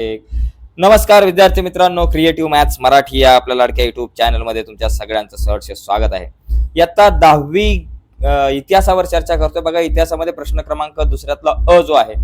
नमस्कार विद्यार्थी मित्रांनो क्रिएटिव्ह मॅथ्स मराठी या आपल्या लाडक्या युट्यूब चॅनलमध्ये तुमच्या सगळ्यांचं सहर्ष स्वागत आहे. इयत्ता दहावी इतिहासावर चर्चा करतोय. बघा इतिहासामध्ये प्रश्न क्रमांक दुसऱ्यातला अ जो आहे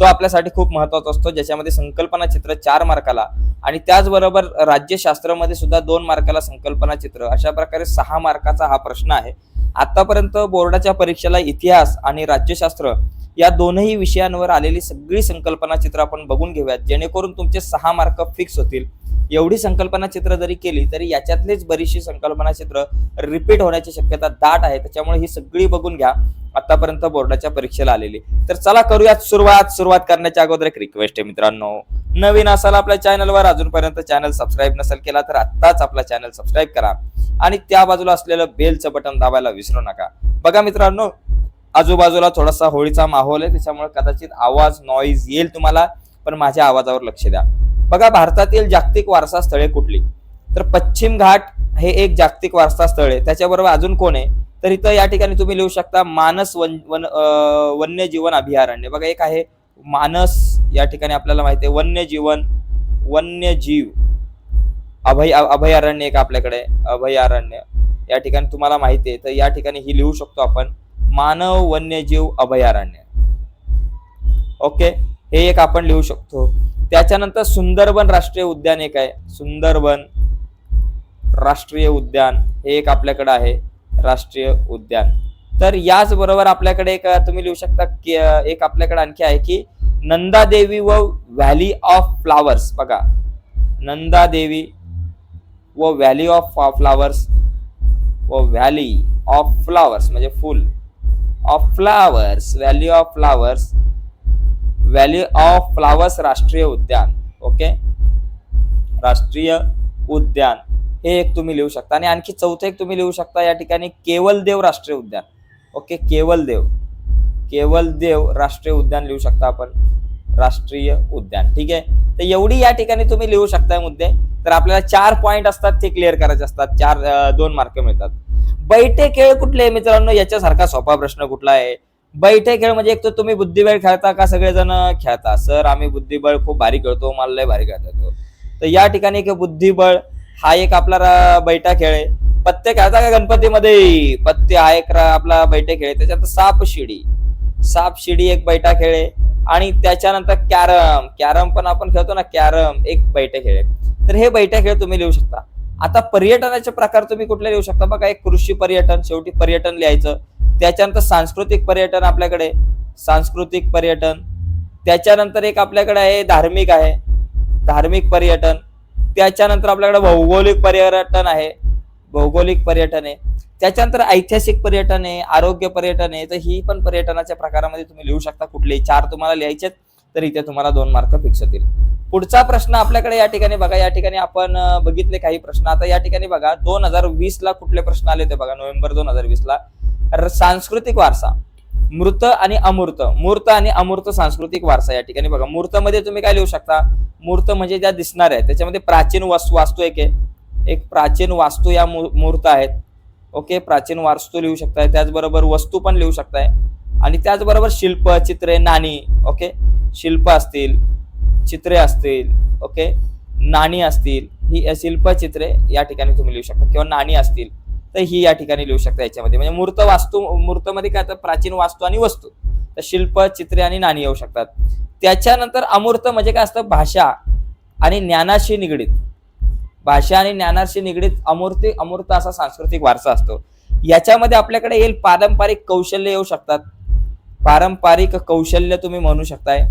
तो आपल्यासाठी खूप महत्त्वाचा असतो. ज्याच्यामध्ये संकल्पना चित्र चार मार्काला आणि त्याचबरोबर राज्यशास्त्रामध्ये सुद्धा दोन मार्काला संकल्पना चित्र अशा प्रकारे सहा मार्काचा हा प्रश्न आहे. आतापर्यंत बोर्डाच्या परीक्षेला इतिहास आणि राज्यशास्त्र या दोनही विषयांवर आलेली सगळी संकल्पना चित्र आपण बघून घेऊयात. जेणेकरून तुमचे सहा मार्क फिक्स होतील. एवढी संकल्पना चित्र जरी केली तरी याच्यातलीच बरीचशी संकल्पना चित्र रिपीट होण्याची शक्यता दाट आहे. त्याच्यामुळे ही सगळी बघून घ्या. आतापर्यंत बोर्डाच्या परीक्षेला आलेली. तर चला करूयात सुरुवात. सुरुवात करण्याच्या अगोदर एक रिक्वेस्ट आहे मित्रांनो. नवीन असाल आपल्या चॅनलवर अजूनपर्यंत चॅनल सबस्क्राईब नसेल केला तर आत्ताच आपला चॅनल सबस्क्राईब करा. आणि त्या बाजूला असलेलं बेलचं बटन दाबायला विसरू नका. बघा मित्रांनो आजूबाजूला थोडासा होळीचा माहोल आहे त्याच्यामुळे कदाचित आवाज नॉईज येईल तुम्हाला पण माझ्या आवाजावर लक्ष द्या. बघा भारतातील जागतिक वारसा स्थळे कुठली? तर पश्चिम घाट हे एक जागतिक वारसा स्थळ आहे. त्याच्याबरोबर अजून कोण आहे? तर इथं या ठिकाणी तुम्ही लिहू शकता मानस वन वन वन्यजीवन अभयारण्य. बघा एक आहे मानस या ठिकाणी आपल्याला माहिती आहे वन्यजीवन वन्यजीव. अभय अभयारण्य एक आपल्याकडे अभयारण्य. या ठिकाणी तुम्हाला माहिती आहे तर या ठिकाणी ही लिहू शकतो आपण मानव वन्यजीव अभयारण्य. ओके हे एक आपण लिहू शकतो. त्याच्यानंतर सुंदरबन राष्ट्रीय उद्यान एक आहे. सुंदरबन राष्ट्रीय उद्यान हे एक आपल्याकडे आहे. राष्ट्रीय उद्यान. तर याच बरोबर आपल्याकडे एक तुम्ही लिहू शकता की एक आपल्याकडे आणखी आहे की नंदादेवी व व्हॅली ऑफ फ्लावर्स बघा. नंदादेवी व व्हॅली ऑफ फ्लावर्स व व्हॅली ऑफ फ्लावर्स म्हणजे फुल. Of flowers valley of flowers value of flowers राष्ट्रीय उद्यान ओके राष्ट्रीय उद्यान. हे एक तुम्ही लिहू शकता. आणि आणखी चौथं एक तुम्ही लिहू शकता या ठिकाणी केवलदेव राष्ट्रीय उद्यान. ओके केवलदेव. केवलदेव राष्ट्रीय उद्यान लिहू शकता आपण. राष्ट्रीय उद्यान. ठीक आहे? तर एवढी या ठिकाणी तुम्ही लिहू शकताय मुद्दे. तर आपल्याला चार पॉईंट असतात ते क्लिअर करायचे असतात. चार दोन मार्क मिळतात. बैठे खेळ कुठले मित्रांनो? याच्यासारखा सोपा प्रश्न कुठला आहे? बैठे खेळ म्हणजे एक तर तुम्ही बुद्धिबळ खेळता का सगळेजण खेळता? सर आम्ही बुद्धिबळ खूप भारी खेळतो मला लय भारी खेळता येतो तर या ठिकाणी बुद्धिबळ हा एक आपला बैठा खेळ आहे. पत्ते खेळता का गणपतीमध्ये? पत्ते हा एक आपला बैठे खेळ आहे. त्याच्यात साप शिडी. साप शिडी एक बैठा खेळ आहे. आणि त्याच्यानंतर कॅरम. कॅरम पण आपण खेळतो ना कॅरम एक बैठे खेळ आहे. तर हे बैठे खेळ तुम्ही लिहू शकता. आता पर्यटनाचे प्रकार तुम्ही कुठले लिहू शकता? बघा एक कृषी पर्यटन शेवटी पर्यटन लिहायचं. त्याच्यानंतर सांस्कृतिक पर्यटन आपल्याकडे. सांस्कृतिक पर्यटन. त्याच्यानंतर एक आपल्याकडे आहे धार्मिक आहे. धार्मिक पर्यटन. त्याच्यानंतर आपल्याकडे भौगोलिक पर्यटन आहे. भौगोलिक पर्यटन आहे. त्याच्यानंतर ऐतिहासिक पर्यटन आहे आरोग्य पर्यटन आहे. तर ही पण पर्यटनाच्या प्रकारामध्ये तुम्ही लिहू शकता. कुठलेही चार तुम्हाला लिहायचे तर इथे तुम्हाला दोन मार्क फिक्स होतील. पुढचा प्रश्न आपल्याकडे या ठिकाणी बघा. या ठिकाणी आपण बघितले काही प्रश्न. आता या ठिकाणी बघा दोन हजार वीस ला कुठले प्रश्न आले होते बघा नोव्हेंबर दोन हजार वीस ला सांस्कृतिक वारसा. मृत आणि अमूर्त. मूर्त आणि अमूर्त सांस्कृतिक वारसा या ठिकाणी बघा. मूर्त मध्ये तुम्ही काय लिहू शकता? मूर्त म्हणजे ज्या दिसणार आहे त्याच्यामध्ये प्राचीन वास्तू वास्तू एक आहे. एक प्राचीन वास्तू या मू- मूर्त आहेत. ओके प्राचीन वास्तू लिहू शकताय. त्याचबरोबर वस्तू पण लिहू शकताय. आणि त्याचबरोबर शिल्प चित्रे नाणी. ओके शिल्प असतील चित्रे असतील ओके नाणी असतील ही शिल्प चित्रे या ठिकाणी तुम्ही लिहू शकता. किंवा नाणी असतील तर ही या ठिकाणी लिहू शकता याच्यामध्ये. म्हणजे मूर्त वास्तू मूर्तमध्ये काय तर प्राचीन वास्तू आणि वस्तू. तर शिल्प चित्रे आणि नाणी येऊ शकतात. त्याच्यानंतर अमूर्त म्हणजे काय असतं? भाषा आणि ज्ञानाशी निगडीत. भाषा आणि ज्ञानाशी निगडीत अमूर्ती अमूर्त असा सांस्कृतिक वारसा असतो. याच्यामध्ये आपल्याकडे येईल पारंपरिक कौशल्य येऊ शकतात. पारंपरिक कौशल्य तुम्ही म्हणू शकताय.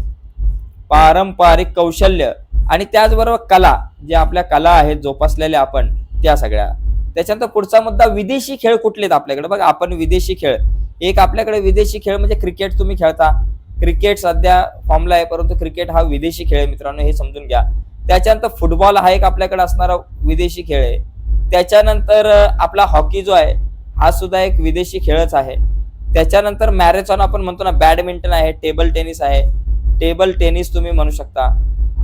पारंपरिक कौशल्य आणि त्याचबरोबर कला जे आपल्या कला आहेत जोपासलेल्या आपण त्या सगळ्या. त्याच्यानंतर पुढचा मुद्दा विदेशी खेळ कुठले आहेत आपल्याकडे? बघा आपण विदेशी खेळ. एक आपल्याकडे विदेशी खेळ म्हणजे क्रिकेट तुम्ही खेळता. क्रिकेट सध्या फॉर्मला आहे परंतु क्रिकेट हा विदेशी खेळ आहे मित्रांनो हे समजून घ्या. त्याच्यानंतर फुटबॉल हा एक आपल्याकडे असणारा विदेशी खेळ आहे. त्याच्यानंतर आपला हॉकी जो आहे हा सुद्धा एक विदेशी खेळच आहे. त्याच्यानंतर मॅरेथॉन आपण म्हणतो ना बॅडमिंटन आहे टेबल टेनिस आहे. टेबल टेनिस तुम्ही म्हणू शकता.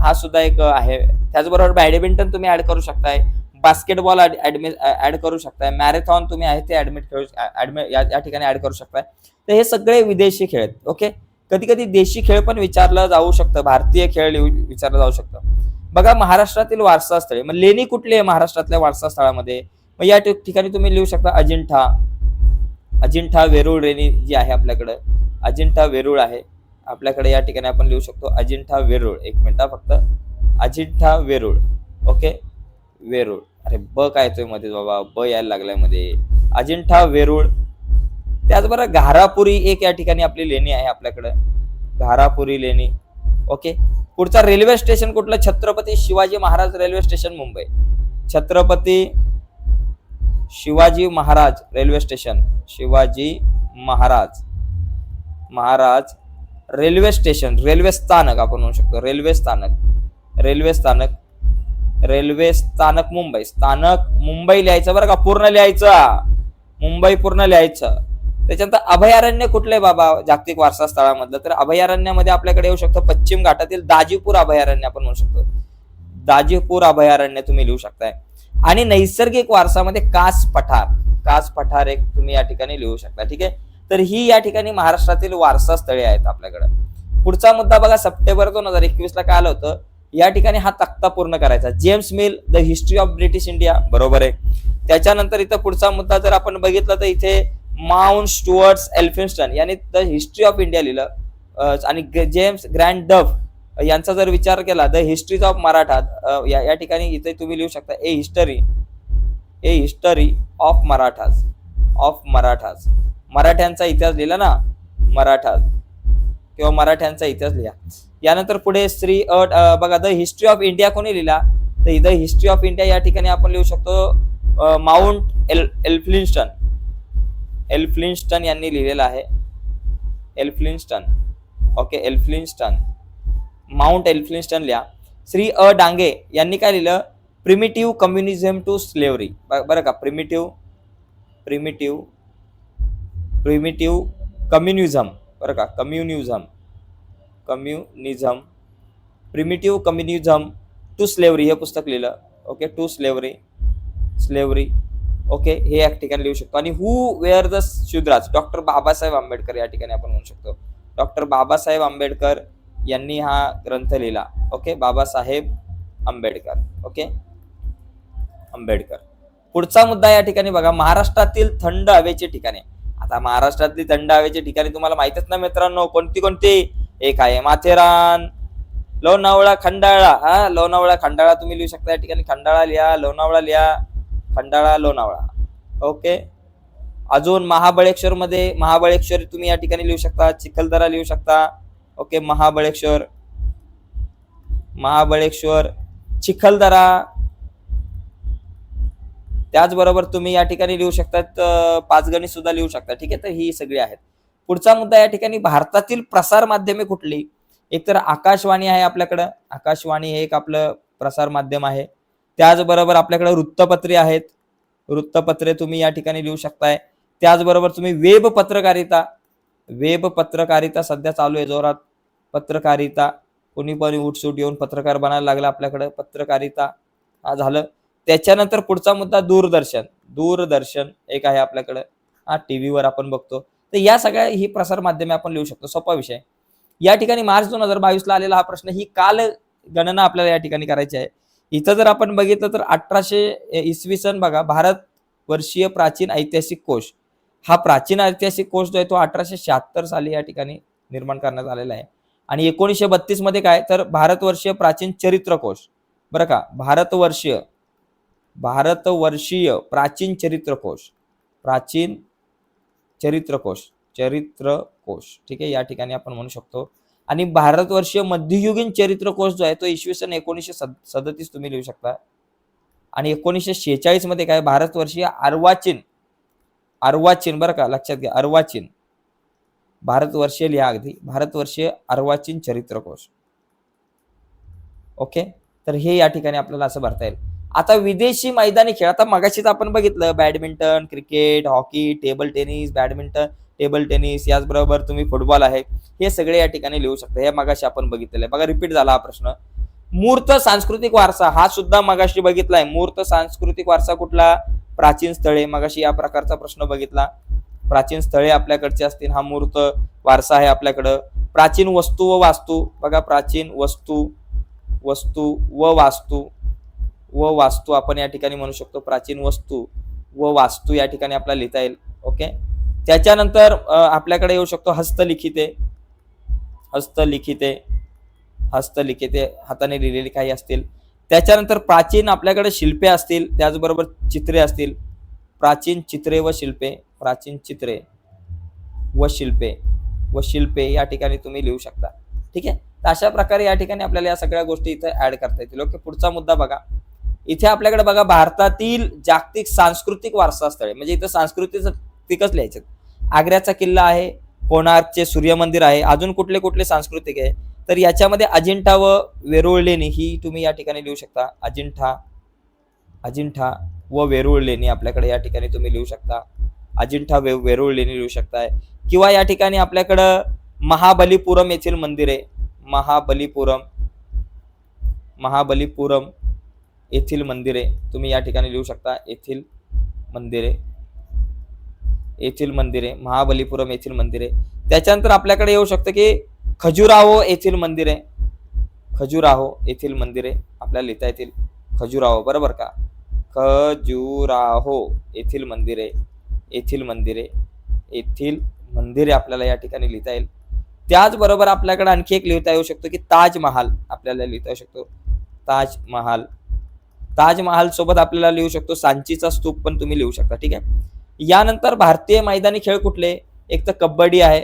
हा सुद्धा एक आहे. त्याचबरोबर बॅडमिंटन तुम्ही ऍड करू शकताय. बास्केटबॉल ऍड करू शकताय. मॅरेथॉन तुम्ही आहे ते ऍडमिट खेळू ऍडमिट या या ठिकाणी ऍड करू शकताय. तर हे सगळे विदेशी खेळ आहेत ओके कधी कधी देशी खेळ पण विचारलं जाऊ शकतं. भारतीय खेळ लिहू- विचारलं जाऊ शकतं. बघा महाराष्ट्रातील वारसा स्थळे मग लेणी कुठली आहे महाराष्ट्रातल्या वारसा स्थळामध्ये? मग या ठिक- ठिकाणी तुम्ही लिहू शकता अजिंठा. अजिंठा वेरूळ लेणी जी आहे आपल्याकडं. अजिंठा वेरूळ आहे. आपल्याकडे या ठिकाणी आपण लिहू शकतो अजिंठा वेरूळ. एक मिनिट फक्त अजिंठा वेरूळ. ओके? वेरूळ. अरे ब काय येतोयमध्ये बाबा? ब यायला लागलायमध्ये. अजिंठा वेरूळ. त्याचबरोबर घारापुरी एक या ठिकाणी आपली लेणी आहे आपल्याकडं. घारापुरी लेणी. ओके? पुढचा रेल्वे स्टेशन कुठलं? Chhatrapati Shivaji Maharaj railway station Mumbai. Chhatrapati Shivaji Maharaj railway station. Shivaji Maharaj. Maharaj railway station railway स्थानक आपण म्हणू शकतो. रेल्वे स्थानक रेल्वे स्थानक रेल्वे स्थानक मुंबई. स्थानक मुंबई लिहायचं बरं का पूर्ण लिहायचं. मुंबई पूर्ण लिहायचं. त्याच्यानंतर अभयारण्य कुठले बाबा? जागतिक वारसा स्थळामधलं. तर अभयारण्यामध्ये आपल्याकडे येऊ शकतं पश्चिम घाटातील दाजीपूर अभयारण्य आपण म्हणू शकतो. दाजीपूर अभयारण्य तुम्ही लिहू शकताय. आणि नैसर्गिक वारसामध्ये कास पठार कास पठार एक तुम्ही या ठिकाणी लिहू शकता. ठीक आहे? तर ही या ठिकाणी महाराष्ट्रातील वारसा स्थळे आहेत आपल्याकडे. पुढचा मुद्दा बघा सप्टेंबर दोन हजार एकवीस ला काय आलं होतं? या ठिकाणी हा तक्ता पूर्ण करायचा. James Mill the history of British India बरोबर आहे. त्याच्यानंतर इथं पुढचा मुद्दा जर आपण बघितला तर इथे माउंट स्टुअर्ट्स एल्फिन्स्टन यांनी द हिस्ट्री ऑफ इंडिया लिहिलं. आणि जेम्स ग्रँड डफ यांचा जर विचार केला द हिस्ट्रीज ऑफ मराठा या या ठिकाणी इथे तुम्ही लिहू शकता a history a history of Marathas of Marathas. मराठ्यांचा इतिहास लिहिला ना? मराठा. किंवा मराठ्यांचा इतिहास लिहा. यानंतर पुढे श्री अट बघा द हिस्ट्री ऑफ इंडिया कोणी लिहिला? तर द हिस्ट्री ऑफ इंडिया या ठिकाणी आपण लिहू शकतो माउंट एल एल्फ्लिन्स्टन एल्फ्लिन्स्टन यांनी लिहिलेलं आहे. एल्फ्लिन्स्टन ओके एल्फ्लिन्स्टन माउंट एल्फ्लिन्स्टन लिहा. श्री अ डांगे यांनी काय लिहिलं? Primitive communism to slavery. बरं का प्रिमिटिव्ह प्रिमिटिव्ह प्रिमिटिव्ह कम्युनिझम बरं का? Communism. Communism. Primitive communism to slavery हे पुस्तक लिहिलं. Okay to slavery slavery okay हे या ठिकाणी लिहू शकतो. आणि who were the Shudras? Doctor Babasaheb Ambedkar या ठिकाणी आपण म्हणू शकतो. डॉक्टर बाबासाहेब आंबेडकर यांनी हा ग्रंथ लिहिला. ओके बाबासाहेब आंबेडकर. ओके आंबेडकर. पुढचा मुद्दा या ठिकाणी बघा. महाराष्ट्रातील थंड हवेचे ठिकाणे. आता महाराष्ट्रातली थंड हवेची ठिकाणी तुम्हाला माहितच ना मित्रांनो कोणती कोणती? एक आहे माथेरान. लोणावळा खंडाळा. हा लोणावळा खंडाळा तुम्ही लिहू शकता या ठिकाणी. खंडाळा लिहा लोणावळा लिहा. खंडाळा लोणावळा. ओके? अजून महाबळेश्वर मध्ये महाबळेश्वर तुम्ही या ठिकाणी लिहू शकता चिखलदरा लिहू शकता. ओके महाबळेश्वर. महाबळेश्वर. चिखलदरा. त्याचबरोबर तुम्ही या ठिकाणी लिहू शकतात अं, पाचगणी सुद्धा लिहू शकता. ठीक आहे? तर ही सगळी आहेत. पुढचा मुद्दा या ठिकाणी भारतातील प्रसार माध्यमे कुठली? एक तर आकाशवाणी आहे आपल्याकडं. आकाशवाणी हे एक आपलं प्रसार माध्यम आहे. त्याचबरोबर आपल्याकडे वृत्तपत्रे आहेत. वृत्तपत्रे तुम्ही या ठिकाणी लिहू शकताय. त्याचबरोबर तुम्ही वेब पत्रकारिता. वेब पत्रकारिता सध्या चालू आहे जोरात. पत्रकारिता. कोणी पण उठसूट येऊन पत्रकार बनायला लागला आपल्याकडं. पत्रकारिता. हा झालं. त्याच्यानंतर पुढचा मुद्दा दूरदर्शन. दूरदर्शन एक आहे आपल्याकडं. हा टीव्हीवर आपण बघतो. तर या सगळ्या ही प्रसार माध्यमे आपण लिहू शकतो. सोपा विषय. या ठिकाणी मार्च दोन हजार बावीसला आलेला हा प्रश्न ही काल गणना आपल्याला या ठिकाणी करायची आहे. इथं जर आपण बघितलं तर अठराशे इसवी सन बघा भारत वर्षीय प्राचीन ऐतिहासिक कोश. हा प्राचीन ऐतिहासिक कोश जो आहे तो अठराशे शहात्तर साली या ठिकाणी निर्माण करण्यात आलेला आहे. आणि एकोणीसशे बत्तीसमध्ये काय? तर भारतवर्षीय प्राचीन चरित्र कोश. बरं का? भारतवर्षीय भारतवर्षीय प्राचीन चरित्रकोश. प्राचीन चरित्रकोश. चरित्रकोश. ठीक आहे? या ठिकाणी आपण म्हणू शकतो. आणि भारतवर्षीय मध्ययुगीन चरित्रकोश जो आहे तो इसवी सन एकोणीसशे सद सदतीस तुम्ही लिहू शकता. आणि एकोणीसशे शेहेचाळीसमध्ये काय? भारतवर्षीय अर्वाचीन अर्वाचीन बरं का? लक्षात घ्या अर्वाचीन. भारतवर्षीय लिहा अगदी. भारतवर्षीय अर्वाचीन चरित्रकोश. ओके? तर हे या ठिकाणी आपल्याला असं भरता येईल. आता विदेशी मैदानी खेळ आता मगाशीच आपण बघितलं badminton cricket hockey table tennis badminton table tennis याचबरोबर तुम्ही फुटबॉल आहे हे सगळे या ठिकाणी लिहू शकता. हे मगाशी आपण बघितलेलं आहे. बघा रिपीट झाला हा प्रश्न. मूर्त सांस्कृतिक वारसा हा सुद्धा मगाशी बघितलाय. मूर्त सांस्कृतिक वारसा कुठला? प्राचीन स्थळे. मगाशी या प्रकारचा प्रश्न बघितला. प्राचीन स्थळे आपल्याकडचे असतील हा मूर्त वारसा आहे आपल्याकडं. प्राचीन वस्तू व वास्तू. बघा प्राचीन वस्तू वस्तू व वास्तू. व वास्तू आपण या ठिकाणी म्हणू शकतो प्राचीन वस्तू व वास्तू या ठिकाणी आपल्याला लिहिता येईल. ओके त्याच्यानंतर आपल्याकडे येऊ शकतो हस्तलिखिते. हस्तलिखिते. हस्तलिखिते हाताने लिहिलेली काही असतील. त्याच्यानंतर प्राचीन आपल्याकडे शिल्पे असतील त्याचबरोबर चित्रे असतील. प्राचीन चित्रे व शिल्पे प्राचीन चित्रे व शिल्पे. व शिल्पे या ठिकाणी तुम्ही लिहू शकता. ठीक आहे? तर अशा प्रकारे या ठिकाणी आपल्याला या सगळ्या गोष्टी इथं ऍड करता येतील. ओके पुढचा मुद्दा बघा. इथे आपल्याकडे बघा भारतातील जागतिक सांस्कृतिक वारसा स्थळे म्हणजे इथं सांस्कृतिकच लिहायचे. आग्र्याचा किल्ला आहे कोणार्कचे सूर्य मंदिर आहे अजून कुठले कुठले सांस्कृतिक आहे तर याच्यामध्ये अजिंठा व वेरूळ लेणी ही तुम्ही या ठिकाणी लिहू शकता. अजिंठा अजिंठा व वेरूळ लेणी आपल्याकडे या ठिकाणी तुम्ही लिहू शकता. अजिंठा वे वेरूळ लेणी लिहू शकताय. किंवा या ठिकाणी आपल्याकडं महाबलीपुरम येथील मंदिर आहे. महाबलीपुरम महाबलीपुरम येथील मंदिरे तुम्ही या ठिकाणी लिहू शकता येथील मंदिरे येथील मंदिरे महाबलीपुरम येथील मंदिरे. त्याच्यानंतर आपल्याकडे येऊ शकतं की खजुराहो येथील मंदिरे. खजुराहो येथील मंदिरे आपल्याला लिहिता येतील. खजुराहो बरोबर का? खजुराहो येथील मंदिरे येथील मंदिरे येथील मंदिरे आपल्याला या ठिकाणी लिहिता येईल. त्याचबरोबर आपल्याकडे आणखी एक लिहिता येऊ शकतो की ताजमहाल आपल्याला लिहिता येऊ शकतो. ताजमहाल. ताजमहाल सोबत आपल्याला लिहू शकतो सांचीचा स्तूप पण तुम्ही लिहू शकता ठीक आहे? यानंतर भारतीय मैदानी खेळ कुठले? एक तर कबड्डी आहे.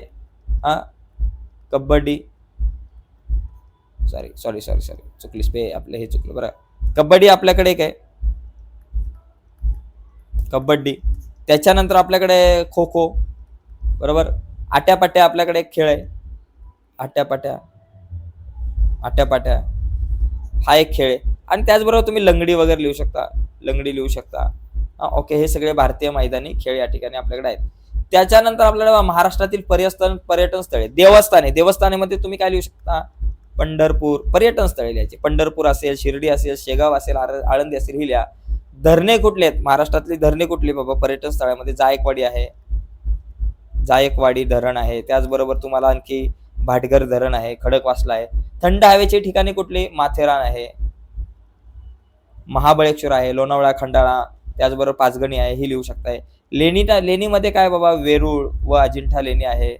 हा? Kabaddi. Sorry sorry sorry sorry चुकलीस पे आपलं हे चुकलं बरं. कबड्डी आपल्याकडे एक आहे. कबड्डी. त्याच्यानंतर आपल्याकडे खो खो बरोबर? आट्यापाट्या आपल्याकडे एक खेळ आहे. आट्यापाट्या. आट्यापाट्या. हा एक खेळ आहे. आणि त्याचबरोबर तुम्ही लंगडी वगैरे लिहू शकता लंगडी लिहू शकता. ओके हे सगळे भारतीय मैदानी खेळ या ठिकाणी आपल्याकडे आहेत. त्याच्यानंतर आपल्याला महाराष्ट्रातील पर्यटन पर्यटन स्थळे देवस्थाने देवस्थानेमध्ये तुम्ही काय लिहू शकता? पंढरपूर पर्यटन स्थळे लिहायचे. पंढरपूर असेल शिर्डी असेल शेगाव असेल आळंदी असेल ही लिहा. धरणे कुठले आहेत? महाराष्ट्रातली धरणे कुठली बाबा? पर्यटन स्थळामध्ये जायकवाडी आहे. जायकवाडी धरण आहे. त्याचबरोबर तुम्हाला आणखी भाटघर धरण आहे खडकवासला आहे. थंड हवेची ठिकाणी कुठली? माथेरान आहे. महाबळेश्वर आहे लोणावळा खंडाळा त्याचबरोबर पाचगणी आहे ही लिहू शकताय. लेणी लेणीमध्ये काय बाबा वेरूळ व अजिंठा लेणी आहे?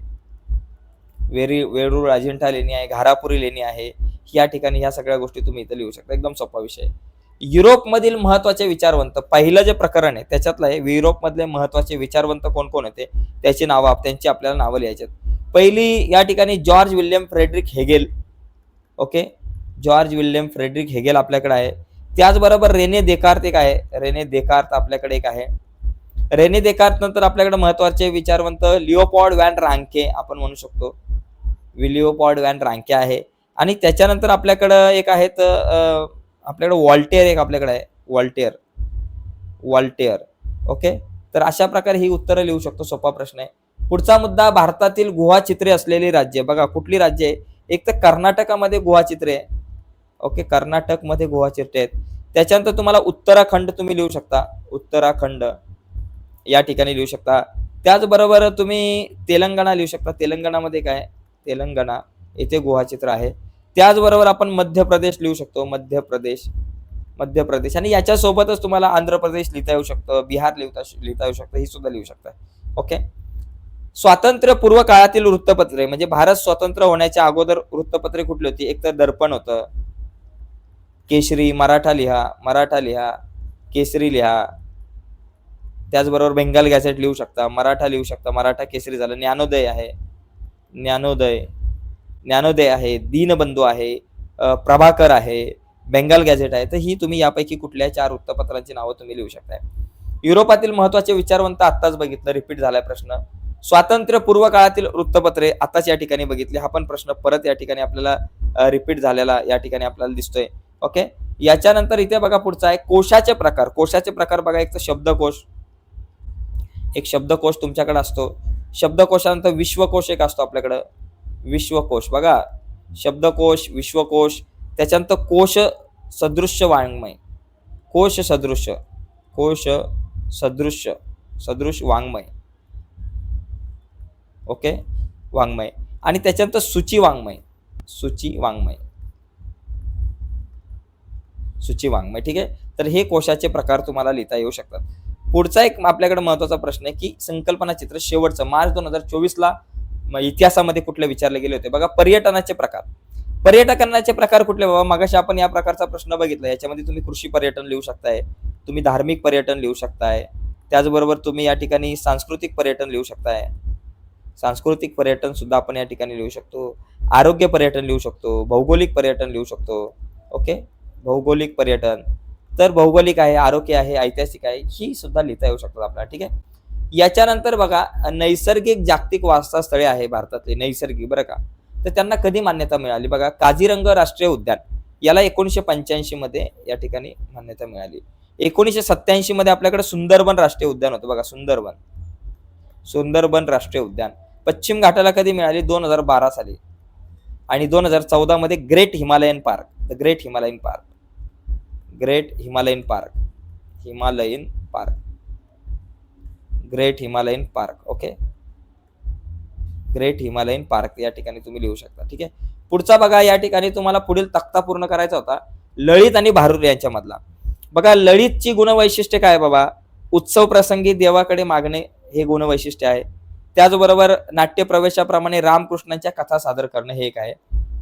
वेरी वेरूळ अजिंठा लेणी आहे घारापुरी लेणी आहे. या ठिकाणी ह्या सगळ्या गोष्टी तुम्ही इथं लिहू शकता. एकदम सोपा विषय. युरोपमधील महत्त्वाचे विचारवंत पहिलं जे प्रकरण आहे त्याच्यातलं आहे युरोपमधले महत्त्वाचे विचारवंत कोण कोण होते? त्याची नावं आप- त्यांची आपल्याला नावं लिहायची आहेत. पहिली या ठिकाणी George William Frederick Hegel. Okay? George William Frederick Hegel आपल्याकडे आहे. त्याचबरोबर रेने देकार्त एक आहे. रेने देकार्त आपल्याकडे एक आहे. रेने देकार्त नंतर आपल्याकडे महत्त्वाचे विचारवंत लिओपॉड वॅन रांके आपण म्हणू शकतो. विलिओपॉड वॅन रांके आहे. आणि त्याच्यानंतर आपल्याकडं एक आहेत आपल्याकडं आपल्याकडे वॉल्टेअर एक आपल्याकडे आहे. Voltaire Voltaire okay? तर अशा प्रकारे ही उत्तरं लिहू शकतो. सोपा प्रश्न आहे. पुढचा मुद्दा भारतातील गुहाचित्रे असलेली राज्य. बघा कुठली राज्य आहे? एक तर कर्नाटकामध्ये गुहाचित्रे आहे. ओके कर्नाटकमध्ये चिरटे आहेत त्याच्यानंतर तुम्हाला उत्तराखंड तुम्ही लिहू शकता. उत्तराखंड. या ठिकाणी लिहू शकता. त्याचबरोबर तुम्ही तेलंगणा लिहू शकता. तेलंगणामध्ये काय? तेलंगणा. येथे गुहाचित्र आहे. त्याचबरोबर आपण मध्य प्रदेश लिहू शकतो. मध्य प्रदेश मध्य प्रदेश आणि याच्यासोबतच तुम्हाला आंध्र प्रदेश लिहिता येऊ शकतं. बिहार लिहिता लिहिता येऊ शकतं. ही सुद्धा लिहू शकता. ओके? स्वातंत्र्यपूर्व काळातील वृत्तपत्रे म्हणजे भारत स्वतंत्र होण्याच्या अगोदर वृत्तपत्रे कुठली होती? एक तर दर्पण होतं. केशरी मराठा लिहा मराठा लिहा केसरी लिहा. त्याचबरोबर बेंगाल गॅझेट लिहू शकता मराठा लिहू शकता मराठा केसरी झालं. ज्ञानोदय आहे. ज्ञानोदय. ज्ञानोदय आहे दीनबंधू आहे प्रभाकर आहे बेंगाल गॅझेट आहे. तर ही तुम्ही यापैकी कुठल्या चार वृत्तपत्रांची नावं तुम्ही लिहू शकताय. युरोपातील महत्त्वाचे विचारवंत आत्ताच बघितलं रिपीट झालाय प्रश्न. स्वातंत्र्यपूर्व काळातील वृत्तपत्रे आताच या ठिकाणी बघितली. हा पण प्रश्न परत या ठिकाणी आपल्याला रिपीट झालेला या ठिकाणी आपल्याला दिसतोय. ओके? याच्यानंतर इथे बघा पुढचा आहे कोशाचे प्रकार. कोशाचे प्रकार बघा एक तर शब्दकोश. एक शब्दकोश तुमच्याकडे असतो. शब्दकोशानंतर विश्वकोश एक असतो आपल्याकडं. विश्वकोश. बघा. शब्दकोश विश्वकोश. त्याच्यानंतर कोश सदृश्य वाङ्मय. कोश सदृश्य कोश सदृश्य सदृश वाङ्मय. ओके? वाङ्मय. आणि त्याच्यानंतर सूची वाङ्मय. सूची वाङ्मय. सूची वाङ्मय ठीक आहे? तर हे कोशाचे प्रकार तुम्हाला लिहिता येऊ शकतात. पुढचा एक आपल्याकडे महत्त्वाचा प्रश्न आहे की संकल्पना चित्र शेवटचं मार्च दोन हजार चोवीसला इतिहासामध्ये कुठले विचारले गेले होते? बघा पर्यटनाचे प्रकार. पर्यटकांचे प्रकार कुठले? बाबा मगाशी आपण या प्रकारचा प्रश्न बघितला याच्यामध्ये तुम्ही कृषी पर्यटन लिहू शकताय तुम्ही धार्मिक पर्यटन लिहू शकताय त्याचबरोबर तुम्ही या ठिकाणी सांस्कृतिक पर्यटन लिहू शकताय. सांस्कृतिक पर्यटन सुद्धा आपण या ठिकाणी लिहू शकतो. आरोग्य पर्यटन लिहू शकतो. भौगोलिक पर्यटन लिहू शकतो. ओके? भौगोलिक पर्यटन तर भौगोलिक आहे आरोग्य आहे ऐतिहासिक आहे ही सुद्धा लिहिता येऊ शकतात आपल्याला ठीक आहे? याच्यानंतर बघा नैसर्गिक जागतिक वारसा स्थळे आहे भारतातले नैसर्गिक बरं का? तर त्यांना कधी मान्यता मिळाली? बघा काझीरंग राष्ट्रीय उद्यान याला एकोणीसशे पंच्याऐंशी मध्ये या ठिकाणी मान्यता मिळाली. एकोणीसशे सत्याऐंशी मध्ये आपल्याकडे सुंदरबन राष्ट्रीय उद्यान होतं बघा सुंदरबन. सुंदरबन राष्ट्रीय उद्यान. पश्चिम घाटाला कधी मिळाली? दोन हजार बारा साली. आणि दोन हजार चौदा मध्ये great Himalayan park the great Himalayan park. Great Himalayan park. Himalayan park. Great Himalayan park okay? Great Himalayan park या ठिकाणी तुम्ही लिहू शकता ठीक आहे? पुढचा बघा या ठिकाणी तुम्हाला पुढील तक्ता पूर्ण करायचा होता. लळित आणि भारूर यांच्यामधला. बघा लळितची गुणवैशिष्ट्य काय बाबा? उत्सव प्रसंगी देवाकडे मागणे हे गुणवैशिष्ट्य आहे. त्याचबरोबर नाट्य प्रवेशाप्रमाणे रामकृष्णांच्या कथा सादर करणे हे एक आहे.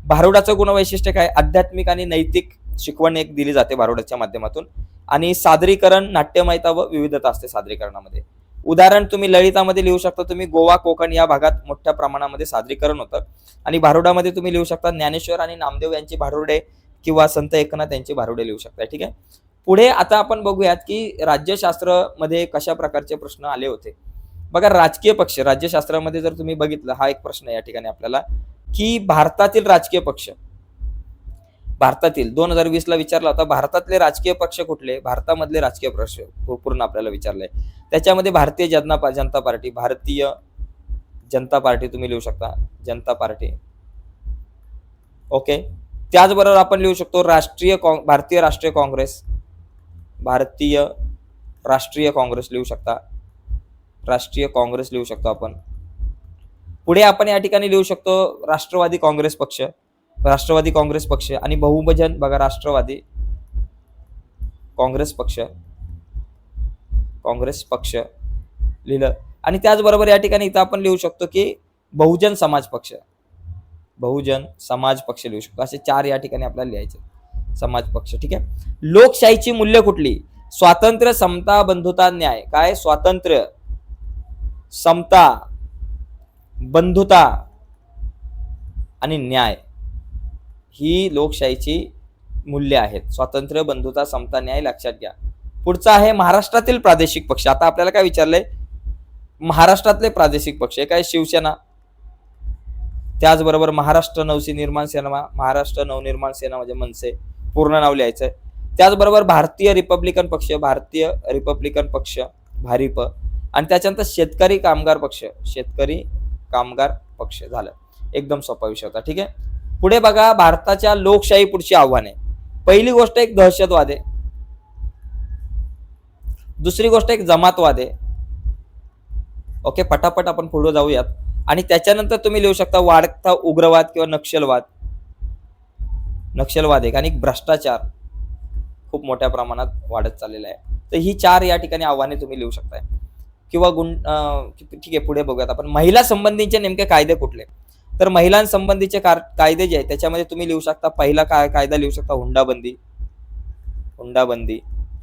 भारुडाचं गुणवैशिष्ट्य काय? आध्यात्मिक आणि नैतिक शिकवण एक दिली जाते भारुडाच्या माध्यमातून. आणि सादरीकरण नाट्यमयता व विविधता असते सादरीकरणामध्ये. उदाहरण तुम्ही ललितामध्ये लिहू शकता तुम्ही गोवा कोकण या भागात मोठ्या प्रमाणामध्ये सादरीकरण होतं. आणि भारुडामध्ये तुम्ही लिहू शकता ज्ञानेश्वर आणि नामदेव यांची भारुडे किंवा संत एकनाथ यांची भारुडे लिहू शकता ठीक आहे? पुढे आता आपण बघूयात की राज्यशास्त्रमध्ये कशा प्रकारचे प्रश्न आले होते. बघा राजकीय पक्ष राज्यशास्त्रामध्ये जर तुम्ही बघितलं हा एक प्रश्न या ठिकाणी आपल्याला की भारतातील राजकीय पक्ष भारतातील दोन हजार वीस ला विचारला होता भारतातले राजकीय पक्ष कुठले? भारतामधले राजकीय पक्ष पूर्ण आपल्याला विचारलंय. त्याच्यामध्ये भारतीय जनता जनता पार्टी भारतीय जनता पार्टी तुम्ही लिहू शकता. जनता पार्टी. ओके? त्याचबरोबर आपण लिहू शकतो राष्ट्रीय भारतीय राष्ट्रीय काँग्रेस. भारतीय राष्ट्रीय काँग्रेस लिहू शकता. राष्ट्रीय काँग्रेस लिहू शकतो आपण. पुढे आपण या ठिकाणी लिहू शकतो राष्ट्रवादी काँग्रेस पक्ष. राष्ट्रवादी काँग्रेस पक्ष आणि बहुभजन बघा राष्ट्रवादी काँग्रेस पक्ष काँग्रेस पक्ष लिहिलं. आणि त्याचबरोबर या ठिकाणी इथं आपण लिहू शकतो की बहुजन समाज पक्ष. बहुजन समाज पक्ष लिहू शकतो. असे चार या ठिकाणी आपल्याला लिहायचे समाज पक्ष ठीक आहे? लोकशाहीची मूल्य कुठली? स्वातंत्र्य समता बंधुता न्याय. काय? स्वातंत्र्य समता बंधुता आणि न्याय. ही लोकशाहीची मूल्य आहेत. स्वातंत्र्य बंधुता समता न्याय लक्षात घ्या. पुढचा आहे महाराष्ट्रातील प्रादेशिक पक्ष. आता आपल्याला काय विचारलंय? महाराष्ट्रातले प्रादेशिक पक्ष एक आहे शिवसेना. त्याचबरोबर महाराष्ट्र नवसी निर्माण सेना महाराष्ट्र नवनिर्माण सेना म्हणजे मनसे. पूर्ण नाव लिहायचंय. त्याचबरोबर भारतीय रिपब्लिकन पक्ष भारतीय रिपब्लिकन पक्ष भारिप आणि त्याच्यानंतर शेतकरी कामगार पक्ष. शेतकरी कामगार पक्ष झालं. एकदम सोपा विषय होता. ठीक आहे? पुढे बघा भारताच्या लोकशाही पुढची आव्हाने पहिली गोष्ट एक दहशतवाद आहे. दुसरी गोष्ट एक जमातवाद आहे. ओके पटापट आपण पुढे जाऊयात. आणि त्याच्यानंतर तुम्ही लिहू शकता वाढता उग्रवाद किंवा नक्षलवाद. नक्षलवाद एक. आणि भ्रष्टाचार खूप मोठ्या प्रमाणात वाढत चाललेला आहे. तर ही चार या ठिकाणी आव्हाने तुम्ही लिहू शकताय. किंवा गुण ठीक आहे पुढे बघूयात आपण. महिला संबंधीचे नेमके कायदे कुठले? तर महिलांसंबंधीचे कार कायदे जे आहेत त्याच्यामध्ये तुम्ही लिहू शकता पहिला काय कायदा लिहू शकता हुंडाबंदी. हुंडाबंदी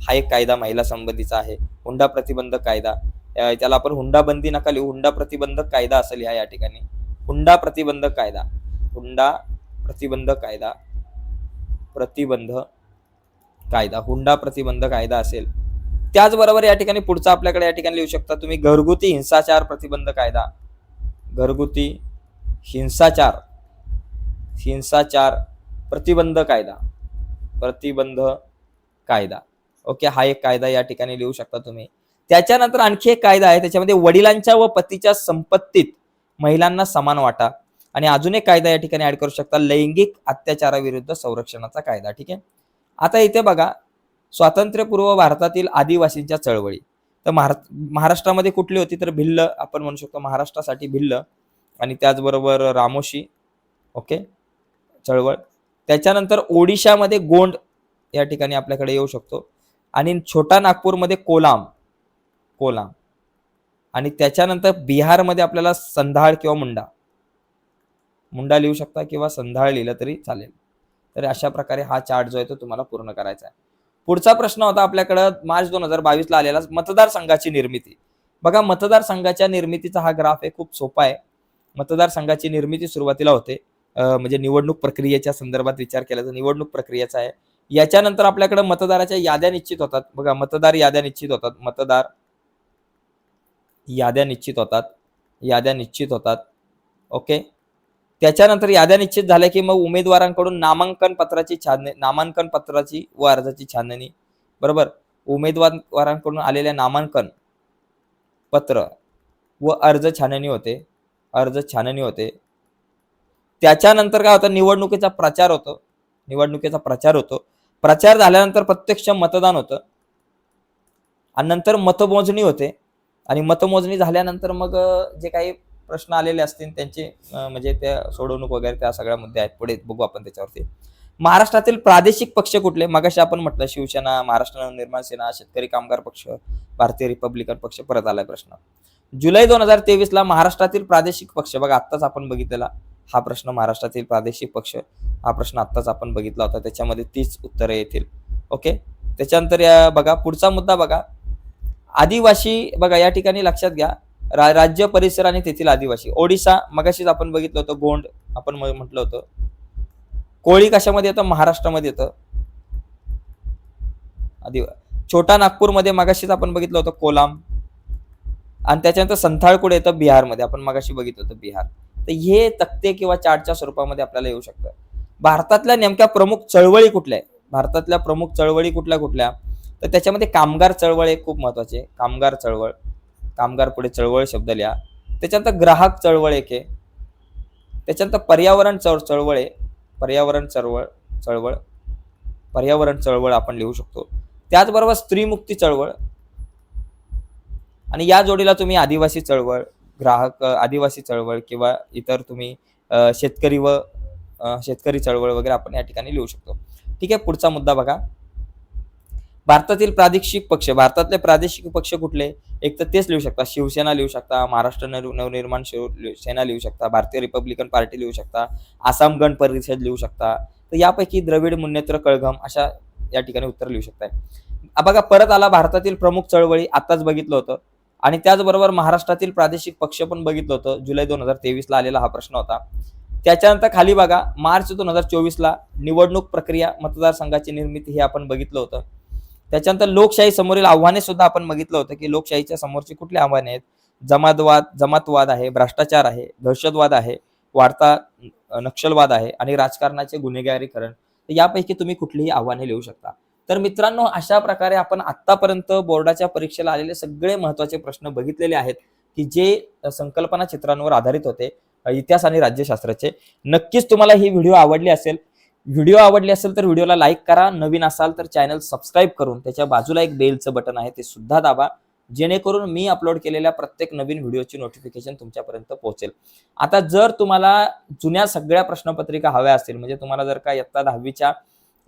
हा एक कायदा महिला संबंधीचा आहे. हुंडा प्रतिबंधक कायदा. त्याला आपण हुंडाबंदी नका लिहू हुंडा प्रतिबंधक कायदा असं लिहा या ठिकाणी. हुंडा प्रतिबंधक कायदा. हुंडा प्रतिबंधक कायदा. प्रतिबंध कायदा. हुंडा प्रतिबंध कायदा असेल. त्याचबरोबर या ठिकाणी पुढचा आपल्याकडे या ठिकाणी लिहू शकता तुम्ही घरगुती हिंसाचार प्रतिबंध कायदा. घरगुती हिंसाचार हिंसाचार प्रतिबंध कायदा प्रतिबंध कायदा. ओके हा एक कायदा या ठिकाणी लिहू शकता तुम्ही. त्याच्यानंतर आणखी एक कायदा आहे त्याच्यामध्ये वडिलांच्या व पतीच्या संपत्तीत महिलांना समान वाटा. आणि अजून एक कायदा या ठिकाणी ऍड करू शकता लैंगिक अत्याचाराविरुद्ध संरक्षणाचा कायदा. ठीक आहे? आता इथे बघा स्वातंत्र्यपूर्व भारतातील आदिवासींच्या चळवळी. तर महाराष्ट्रामध्ये कुठली होती तर भिल्ल आपण म्हणू शकतो महाराष्ट्रासाठी भिल्ल. आणि त्याचबरोबर रामोशी ओके चळवळ. त्याच्यानंतर ओडिशामध्ये गोंड या ठिकाणी आपल्याकडे येऊ शकतो. आणि छोटा नागपूरमध्ये कोलाम कोलाम. आणि त्याच्यानंतर बिहारमध्ये आपल्याला संधाळ किंवा मुंडा. मुंडा लिहू शकता किंवा संधाळ लिहिलं तरी चालेल. तर अशा प्रकारे हा चार्ट जो आहे तो तुम्हाला पूर्ण करायचा आहे. पुढचा प्रश्न होता आपल्याकडं मार्च दोन हजार बावीसला आलेला मतदारसंघाची निर्मिती. बघा मतदारसंघाच्या निर्मितीचा हा ग्राफ आहे खूप सोपा आहे. मतदारसंघाची निर्मिती सुरुवातीला होते. म्हणजे निवडणूक प्रक्रियेच्या संदर्भात विचार केला तर निवडणूक प्रक्रियेचा आहे. याच्यानंतर आपल्याकडे मतदाराच्या याद्या निश्चित होतात. बघा मतदार याद्या निश्चित होतात. मतदार याद्या निश्चित होतात. याद्या निश्चित होतात. ओके? त्याच्यानंतर याद्या निश्चित झाल्या की मग उमेदवारांकडून नामांकन पत्राची छाननी नामांकन पत्राची व अर्जाची छाननी. बरोबर? उमेदवारांकडून आलेल्या नामांकन पत्र व अर्ज छाननी होते. अर्ज छाननी होते. त्याच्यानंतर काय होतं? निवडणुकीचा प्रचार होतो. निवडणुकीचा प्रचार होतो. प्रचार झाल्यानंतर प्रत्यक्ष मतदान होतं. आणि नंतर मतमोजणी होते. आणि मतमोजणी झाल्यानंतर मग जे काही प्रश्न आलेले असतील त्यांचे म्हणजे त्या सोडवणूक वगैरे त्या सगळ्या मुद्दे आहेत. पुढे बघू आपण त्याच्यावरती. महाराष्ट्रातील प्रादेशिक पक्ष कुठले? मगाशी आपण म्हटलं शिवसेना महाराष्ट्र नवनिर्माण सेना शेतकरी कामगार पक्ष भारतीय रिपब्लिकन पक्ष परत आलाय प्रश्न. जुलै दोन हजार तेवीसला महाराष्ट्रातील प्रादेशिक पक्ष. बघा आत्ताच आपण बघितलेला हा प्रश्न महाराष्ट्रातील प्रादेशिक पक्ष. हा प्रश्न आत्ताच आपण बघितला होता. त्याच्यामध्ये तीच उत्तरे येतील. ओके? त्याच्यानंतर बघा पुढचा मुद्दा बघा. आदिवासी बघा या ठिकाणी लक्षात घ्या. रा- राज्य परिसर आणि तेथील आदिवासी. ओडिशा मगाशीच आपण बघितलं होतं गोंड आपण म्हटलं होतं. कोळी कशामध्ये येतं? महाराष्ट्रामध्ये येतं. आदिवा छोटा नागपूरमध्ये मगाशीच आपण बघितलं होतं कोलाम. आणि त्याच्यानंतर संथाळ कुठे येतं? बिहारमध्ये. आपण मगाशी बघितलं होतं बिहार. तर हे तक्ते किंवा चार्टच्या स्वरूपामध्ये आपल्याला येऊ शकतं. भारतातल्या नेमक्या प्रमुख चळवळी कुठल्या आहे भारतातल्या प्रमुख चळवळी कुठल्या कुठल्या? तर त्याच्यामध्ये कामगार चळवळ एक खूप महत्वाची आहे. कामगार चळवळ. कामगार पुढे चळवळ शब्द लिहा. त्याच्यानंतर ग्राहक चळवळ एक आहे. त्याच्यानंतर पर्यावरण चळ चळवळ आहे. पर्यावरण चळवळ चळवळ. पर्यावरण चळवळ आपण लिहू शकतो. त्याचबरोबर स्त्रीमुक्ती चळवळ. आणि या जोडीला तुम्ही आदिवासी चळवळ ग्राहक आदिवासी चळवळ किंवा इतर तुम्ही शेतकरी व शेतकरी चळवळ वगैरे आपण या ठिकाणी लिहू शकतो. ठीक आहे पुढचा मुद्दा बघा. भारतातील प्रादेशिक पक्ष भारतातले प्रादेशिक पक्ष कुठले? एक तर तेच लिहू शकता. शिवसेना लिहू शकता महाराष्ट्र नवनिर्माण सेना लिहू शकता भारतीय रिपब्लिकन पार्टी लिहू शकता आसाम गण परिषद लिहू शकता. तर यापैकी द्रविड मुन्नेत्र कळघम अशा या ठिकाणी उत्तर लिहू शकताय. बघा परत आला भारतातील प्रमुख चळवळी आताच बघितलं होतं. आणि त्याचबरोबर महाराष्ट्रातील प्रादेशिक पक्ष पण बघितलं होतं. जुलै दोन हजार तेवीस ला आलेला हा प्रश्न होता. त्याच्यानंतर खाली बघा मार्च दोन हजार चोवीस ला निवडणूक प्रक्रिया मतदारसंघाची निर्मिती हे आपण बघितलं होतं. त्याच्यानंतर लोकशाही समोरील आव्हाने सुद्धा आपण बघितलं होतं की लोकशाहीच्या समोरची कुठली आव्हाने आहेत? जमातवाद जमातवाद आहे भ्रष्टाचार आहे दहशतवाद आहे वाढता नक्षलवाद आहे आणि राजकारणाचे गुन्हेगारीकरण. यापैकी तुम्ही कुठलीही आव्हाने लिहू शकता. तर मित्रांनो अशा प्रकारे आपण आतापर्यंत बोर्डाच्या परीक्षेला आलेले सगळे महत्त्वाचे प्रश्न बघितलेले आहेत की जे संकल्पना चित्रांवर आधारित होते इतिहास आणि राज्यशास्त्राचे. नक्कीच तुम्हाला ही व्हिडिओ आवडली असेल. व्हिडिओ आवडली असेल तर व्हिडिओला लाईक करा. नवीन असाल तर चॅनल सबस्क्राईब करून त्याच्या बाजूला एक बेलचं बटन आहे ते सुद्धा दाबा. जेणेकरून मी अपलोड केलेल्या प्रत्येक नवीन व्हिडिओची नोटिफिकेशन तुमच्यापर्यंत पोहोचेल. आता जर तुम्हाला जुन्या सगळ्या प्रश्नपत्रिका हव्या असतील म्हणजे तुम्हाला जर का इयत्ता दहावीच्या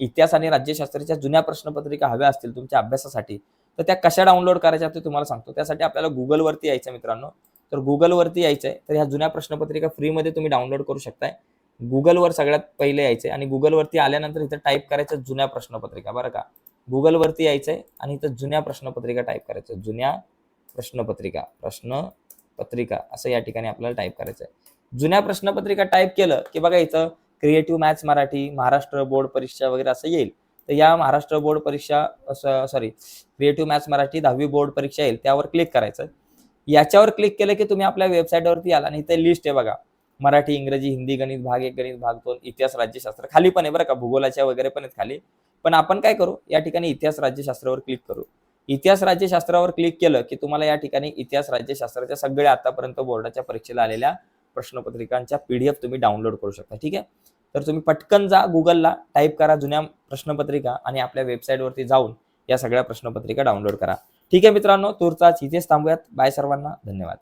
इतिहास आणि राज्यशास्त्राच्या जुन्या प्रश्नपत्रिका हव्या असतील तुमच्या अभ्यासासाठी तर त्या कशा डाउनलोड करायच्या ते तुम्हाला सांगतो. त्यासाठी आपल्याला गुगलवरती यायचं मित्रांनो. तर गुगलवरती यायचं आहे तर ह्या जुन्या प्रश्नपत्रिका फ्रीमध्ये तुम्ही डाउनलोड करू शकताय. गुगलवर सगळ्यात पहिले यायचं आहे आणि गुगलवरती आल्यानंतर इथं टाईप करायचं जुन्या प्रश्नपत्रिका बरं का? गुगलवरती यायचं आहे आणि इथं जुन्या प्रश्नपत्रिका टाईप करायचं जुन्या प्रश्नपत्रिका प्रश्नपत्रिका असं या ठिकाणी आपल्याला टाईप करायचं आहे जुन्या प्रश्नपत्रिका टाईप केलं की बघा इथं creative maths Marathi Maharashtra board परीक्षा वगैरे असं येईल. तर या महाराष्ट्र बोर्ड परीक्षा सॉरी क्रिएटिव्ह मॅथ्स मराठी दहावी बोर्ड परीक्षा येईल त्यावर क्लिक करायचं. याच्यावर क्लिक केलं की तुम्ही आपल्या वेबसाईटवरती आला आणि इथे लिस्ट आहे बघा. मराठी इंग्रजी हिंदी गणित भाग एक गणित भाग दोन इतिहास राज्यशास्त्र. खाली पण आहे बरं का भूगोलाच्या वगैरे पण आहेत खाली. पण आपण काय करू? या ठिकाणी इतिहास राज्यशास्त्रावर क्लिक करू. इतिहास राज्यशास्त्रावर क्लिक केलं की तुम्हाला या ठिकाणी इतिहास राज्यशास्त्राच्या सगळ्या आतापर्यंत बोर्डाच्या परीक्षेला आलेल्या प्रश्नपत्रिकांच्या पीडीएफ तुम्ही डाउनलोड करू शकता ठीक आहे? तर तुम्ही पटकन जा गुगलला टाईप करा जुन्या प्रश्नपत्रिका आणि आपल्या वेबसाईटवरती जाऊन या सगळ्या प्रश्नपत्रिका डाउनलोड करा. ठीक आहे मित्रांनो तुर्ताच इथेच थांबूयात. बाय सर्वांना धन्यवाद.